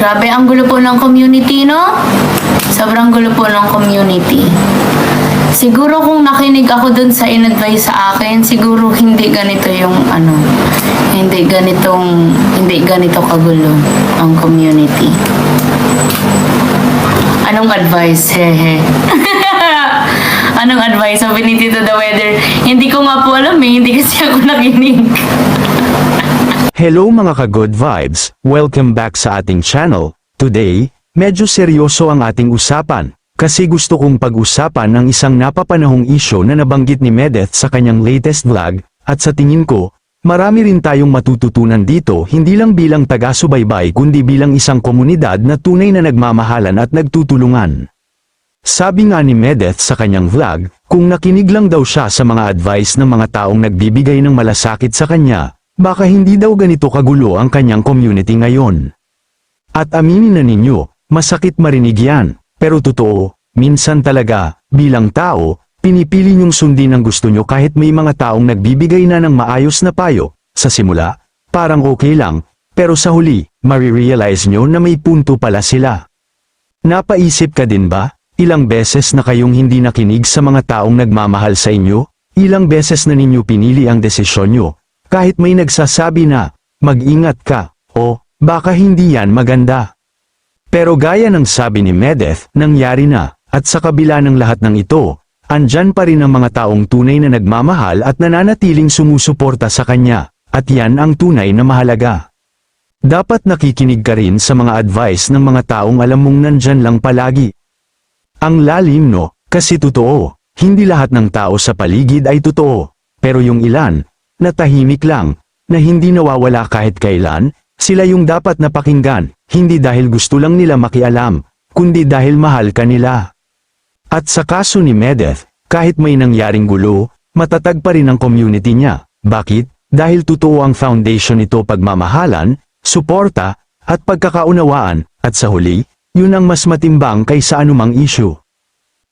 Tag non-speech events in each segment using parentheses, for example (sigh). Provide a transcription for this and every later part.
Grabe, ang gulo po ng community, no? Sobrang gulo po ng community. Siguro kung nakinig ako dun sa in-advise sa akin, siguro hindi ganito yung ano, hindi ganitong, hindi ganito kagulo ang community. Anong advice? Hehe. (laughs) Anong advice? Sabi ni Tito The Weather, hindi ko nga po alam eh, hindi kasi ako nakinig. Hello mga ka-good vibes, welcome back sa ating channel. Today, medyo seryoso ang ating usapan, kasi gusto kong pag-usapan ang isang napapanahong isyo na nabanggit ni Medeth sa kanyang latest vlog, at sa tingin ko, marami rin tayong matututunan dito hindi lang bilang taga-subaybay kundi bilang isang komunidad na tunay na nagmamahalan at nagtutulungan. Sabi nga ni Medeth sa kanyang vlog, kung nakinig lang daw siya sa mga advice ng mga taong nagbibigay ng malasakit sa kanya, baka hindi daw ganito kagulo ang kanyang community ngayon. At aminin na ninyo, masakit marinig yan, pero totoo, minsan talaga, bilang tao, pinipili niyong sundin ang gusto nyo kahit may mga taong nagbibigay na ng maayos na payo, sa simula, parang okay lang, pero sa huli, marirealize nyo na may punto pala sila. Napaisip ka din ba? Ilang beses na kayong hindi nakinig sa mga taong nagmamahal sa inyo? Ilang beses na ninyo pinili ang desisyon nyo? Kahit may nagsasabi na, mag-ingat ka, o, baka hindi yan maganda. Pero gaya ng sabi ni Medeth, nangyari na, at sa kabila ng lahat ng ito, andyan pa rin ang mga taong tunay na nagmamahal at nananatiling sumusuporta sa kanya, at yan ang tunay na mahalaga. Dapat nakikinig ka rin sa mga advice ng mga taong alam mong nandyan lang palagi. Ang lalim no, kasi totoo, hindi lahat ng tao sa paligid ay totoo, pero yung ilan, na tahimik lang, na hindi nawawala kahit kailan, sila yung dapat napakinggan, hindi dahil gusto lang nila makialam, kundi dahil mahal ka nila. At sa kaso ni Medeth, kahit may nangyaring gulo, matatag pa rin ang community niya. Bakit? Dahil totoo ang foundation nito pagmamahalan, suporta, at pagkakaunawaan, at sa huli, yun ang mas matimbang kaysa anumang issue.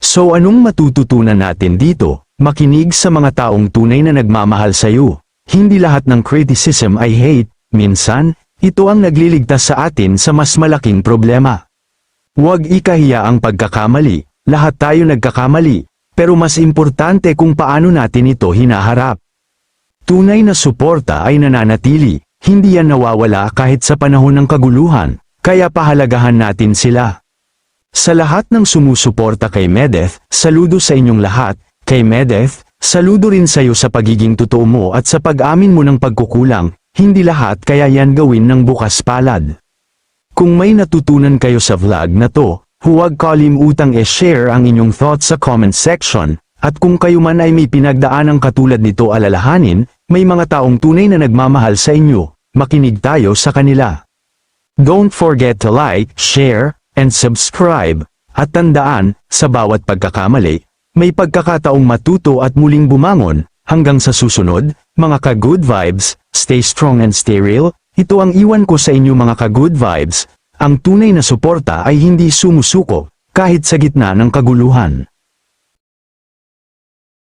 So anong matututunan natin dito? Makinig sa mga taong tunay na nagmamahal sa iyo. Hindi lahat ng criticism ay hate, minsan, ito ang nagliligtas sa atin sa mas malaking problema. Huwag ikahiya ang pagkakamali, lahat tayo nagkakamali, pero mas importante kung paano natin ito hinaharap. Tunay na suporta ay nananatili, hindi yan nawawala kahit sa panahon ng kaguluhan, kaya pahalagahan natin sila. Sa lahat ng sumusuporta kay Medeth, saludo sa inyong lahat, kay Medeth, saludo rin sa iyo sa pagiging totoo mo at sa pag-amin mo ng pagkukulang, hindi lahat kaya yan gawin ng bukas palad. Kung may natutunan kayo sa vlog na to, huwag kalimutang e-share ang inyong thoughts sa comment section, at kung kayo man ay may pinagdaanang katulad nito alalahanin, may mga taong tunay na nagmamahal sa inyo, makinig tayo sa kanila. Don't forget to like, share, and subscribe, at tandaan, sa bawat pagkakamali, may pagkakataong matuto at muling bumangon, hanggang sa susunod, mga ka-good vibes, stay strong and stay real, ito ang iwan ko sa inyo mga ka-good vibes, ang tunay na suporta ay hindi sumusuko, kahit sa gitna ng kaguluhan.